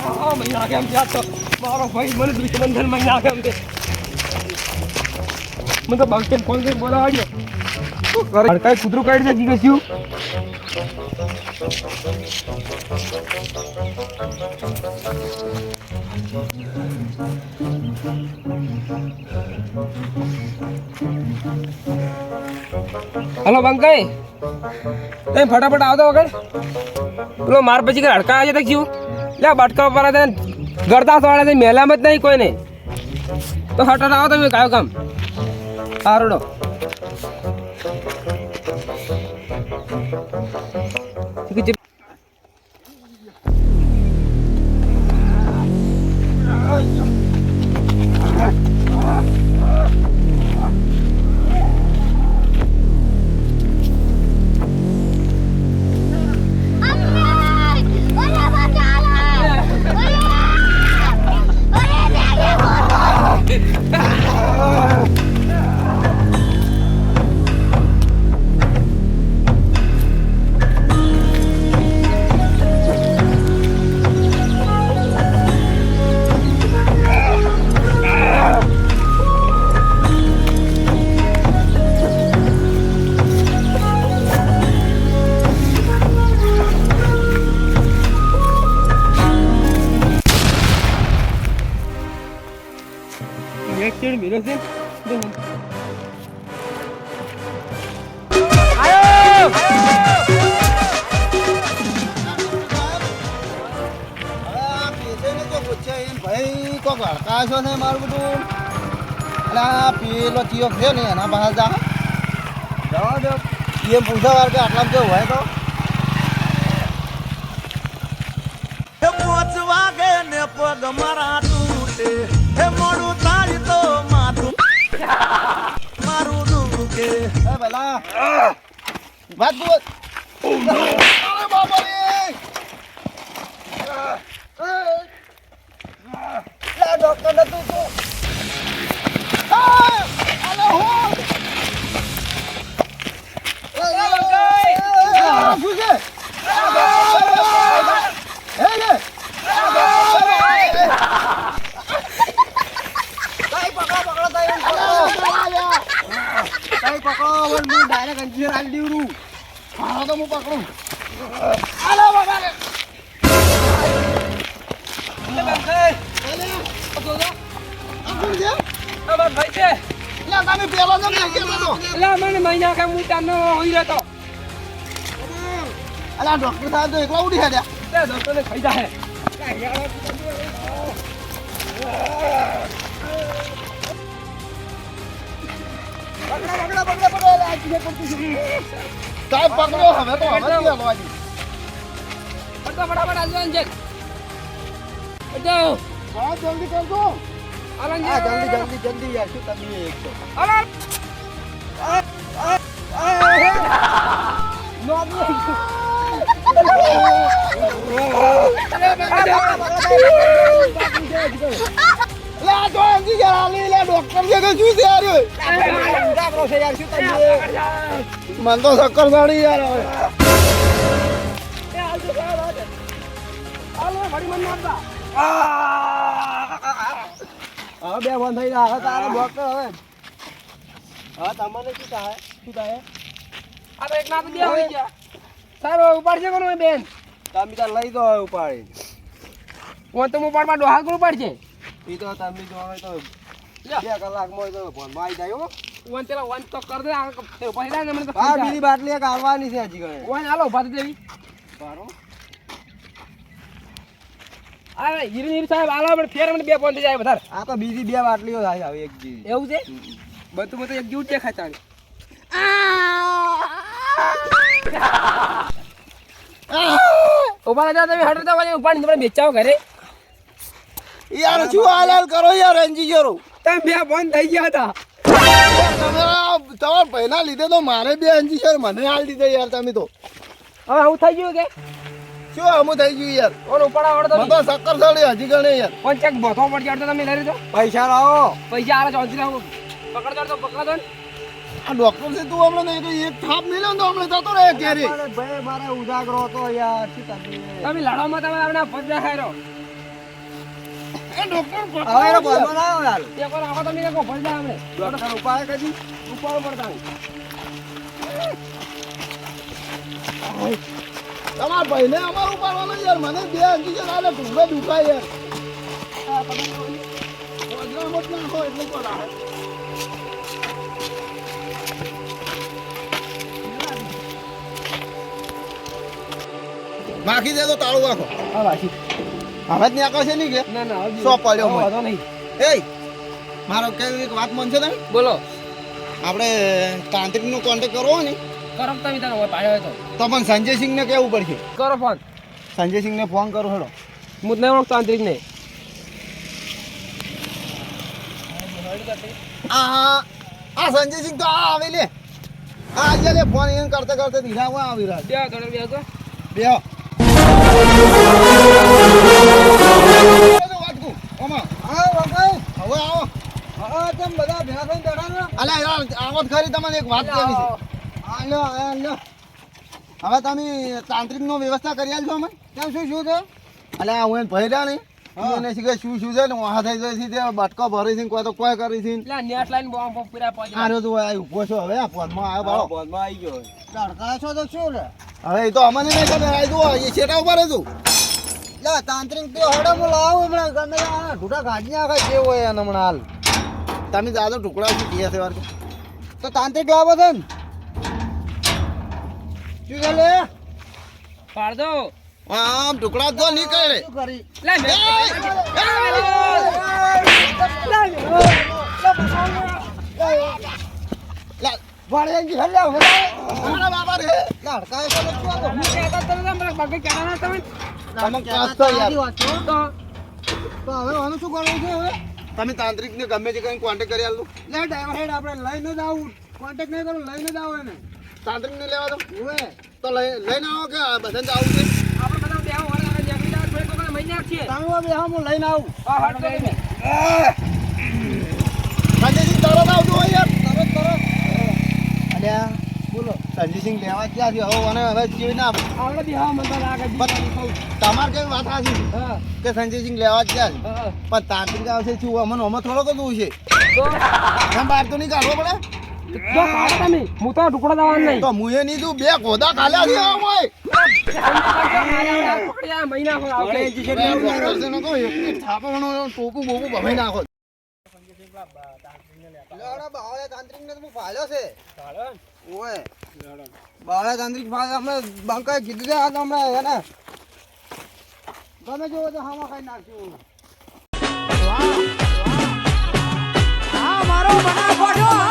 આ મહિના કેમ ત્યાં તો મારો ભાઈ મને દુશ્મન ધન મહિના કેમ તે મને તો બાંકેન ફોન કરી બોલાવાડ્યો હડકાઈ કૂતરું કાઢી નાખી ગયું હલો બંકાઈ તમે ફટાફટ આવતો વગર પેલો માર પછી કે હડકા આજે તક જીવ લે, બટકા પર તને ગરદા વાળા છે, મેલામાં જ નહીં કોઈને. તો હટાટ આવો તમે કયો કામ. સારું ચેડ મેલો છે ભાઈ કોક હડકા છો ને મારું બધું અને આ પેલો ચિયો થયો ને એના પાસે જા જવા દો એમ પૂછા વાર કે આટલા કેવું હોય તો મારા વાત બોલ. અરે બાપા રે લા ડોક્ટર ને તું તું આ અલે હો શું છે હે રે તાઈ પકડો પકડો તાઈ પકડો તાઈ પકડો હું ડાયરેક્ટ અંજીર આલી દીવડું. હા તો હું પકડું. આલો બાબા રે અમાર ભાઈ છે તમે પેલો ને મેં કેલો તો એટલે મને મહિના કે હું તારનો હોઈ રહેતો. અલા ડોક્ટર સાહેબ તો એકલા ઉડી હેડ્યા. તે દોસ્તોને ખાઈ જાય પકડા સાહેબ પકડો હવે તો હવે જ ગયો આજી ફટાફટ ફટાફટ આવજો અંજલ જાઓ હા જલ્દી કરજો આલન હા જલ્દી જલ્દી જલ્દી યાર શું તમે એક તો આલન લે આ તો અંજી યાર આલી લે ડોક્ટર છે કે શું છે યાર મન તો શક્કર ગાડી યાર હવે. હવે બે બંધ થઈ હવે તારા ડોક્ટર હવે. હા તમને શું થાય? શું થાય? આ તો એક ના તો બે હોઈ ગયા સાહેબ ઉપાડશે કોનો બેન? તમે તાર લઈ દો હવે ઉપાડી. હું તો ઉપાડમાં ડોહા ઉપાડશે એ તો તમે તો બે કલાકમાં તો ફોનમાં આવી જાય હો. વન પેલા વન તો કર દે આ ઉપાડી ને મને તો હા બીજી બાટલી એક આવવાની છે હજી ગણે વન હાલો ઊભા દેવી. બારો. આ હીરી હીરી સાહેબ આલો પણ ફેર મને બે પોઈન્ટ જાય વધારે. આ તો બીજી બે બાટલીઓ થાય આવે એક જી એવું છે? બધું બધું એક જેવું જ દેખાય તારે. ઊભા જા તમે હટો તો ઉપાડી તમે બેચાવો ઘરે. યાર શું હાલ કરો યાર એન્જિનિયરો તમે બે બંધ થઈ ગયા હતા. તમારા ભાઈના લીધે તો મારે બે એન્જિનિયર મને હાલ દીધે યાર તમે તો. હવે આવું થઈ ગયું કે? શું આમું થઈ ગયું યાર? ઓર ઉપાડા આવડતો મને તો શક્કર ચડી હજી ગણે યાર. પણ ચેક બોથો પડી જાય તો તમે લઈ લીધો પૈસા લાવો. પૈસા આલે ચોંચી લાવો. પકડ દો પકડ ને આ ડોક્ટર છે તું હમણાં નહીં તો એક થાપ મેલ્યો તો હમણાં જતો રહે કેરી ભાઈ મારે ઉજાગરો હતો યાર. શું તમે તમે લડામાં તમે આપણે ફરજા ખાયરો એનો બોલમાં ના તમારા અમારું ઉપાડવાનો યાર. મને બે અંકી છે આલે ઢૂંઢો દુખાય યાર વજરામત ના હોય એટલું પડાવે. માખી દે તો તાળું રાખો હા વાસી હવે જ નહીં આકર્ષે નહીં કે? ના ના સો પડ્યો. વાંધો નહીં. એ મારો કેવી એક વાત મન છે તમે? બોલો. આપણે તાંત્રિકનો કોન્ટેક્ટ કરવો ને કરો તમે તારો પાડ્યો હોય તો. તો પણ સંજયસિંહને કહેવું પડશે? કરો ફોન સંજયસિંહને ફોન કરો હેડો. હું જ નહીં ઓળખતો આંતરિક ને આ સંજય સંજયસિંહ તો આ આવે લે. આ આજે લે ફોન એમ કરતા કરતા દીધા આવી રહ્યા બે થોડે બે બે હવે આવો. અલા યાર આવો ખરી તમને એક વાત કહેવી છે. આ લ્યો હવે તમે તાંત્રિકનો વ્યવસ્થા કરી આલજો અમે કેમ શું શું છે? અલ્યા હું એને ભર્યા નહીં. એને શીખે શું શું છે? ને વાહ થઈ જાય છે તે બટકો ભરી છે કોઈ તો કોઈ કરી છે એટલે નેટ લાઈન બોમ્બ પૂરા પહોંચી આર્યો તો આ ઊભો છો. હવે આ ફોનમાં આવ્યો બાળો. બોલમાં આવી ગયો. તડકા છો તો શું રે હવે એ તો અમને નહીં ખબર આવી દો એ છેટા ઉપર હતું લે તાંત્રિક તો હડે હું લાવું હમણાં ગમે આ ઢૂઢા કાઢી નાખે જે હોય એને હમણાં હાલ તમે જાદો ટુકડા કહે છે વાર તો તાંત્રિક લાવો છે ને શું છે લે પાડ દો આમ ટુકડા તો નીકળે કરે લે બાબા રે લડકા છે તો? કહેતા તો નતા, મારા બાકી તમે. તમે કાસ્તો યાર? તો તો હવે આનું શું કરવું છે હવે? તમે તાંત્રિક ને ગમે તે કઈ કોન્ટેક્ટ કરી આલો લે ડ્રાઈવર હેડ આપણે લઈને જ આવું. કોન્ટેક્ટ નહીં કરું લઈને જ આવો એને. તાંત્રિક ને લેવા દો. ઓએ તો લઈ લઈને આવો કે બધાને આવું છે? આપણે બધા બે વાર આવે જમી થોડીક વખત મહિને આપશે. તમે બે હા હું લઈને આવું. હા, હાટ તો તમે. તારો આવજો યાર સંજયસિંહ લેવા ક્યાં છે હવે અને હવે જીવ ના આવડે બી હા મને લાગે. તમારે કેવી વાત સાચી હા, કે સંજયસિંહ લેવા ક્યાં છે. પણ તાંત્રિક આવશે છું અમને અમે થોડો કદું છે. તો? બહાર તો નહીં કાઢવો પડે? તો કાઢો તમે. હું તો ટુકડો દેવાનો નહીં. તો મુએ નહીં તું બે ગોદા ખાલ્યા છે આ હોય પકડી આ મહિના પર આવશે. ટોપું બોપું ભમાઈ નાખો. બાળા તાંત્રિક ઓય. બાળક આંતરિક ભાષા અમે બંકાએ કીધું આ તો હમણાં મારો બના